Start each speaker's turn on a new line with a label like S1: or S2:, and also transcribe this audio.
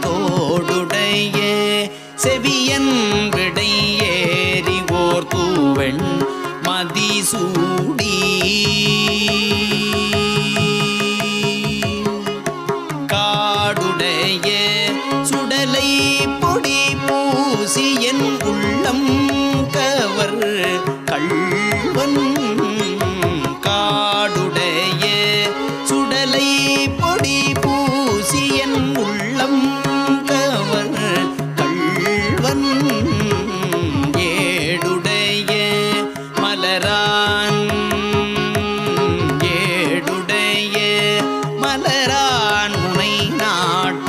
S1: தோடுடைய செவியன் விடை ஓர் தூவெண் மதிசூடி. காடுடைய சுடலை பொடி பூசி என் உள்ளம் மலரான். ஏடுடைய மலரான் முனை நாட்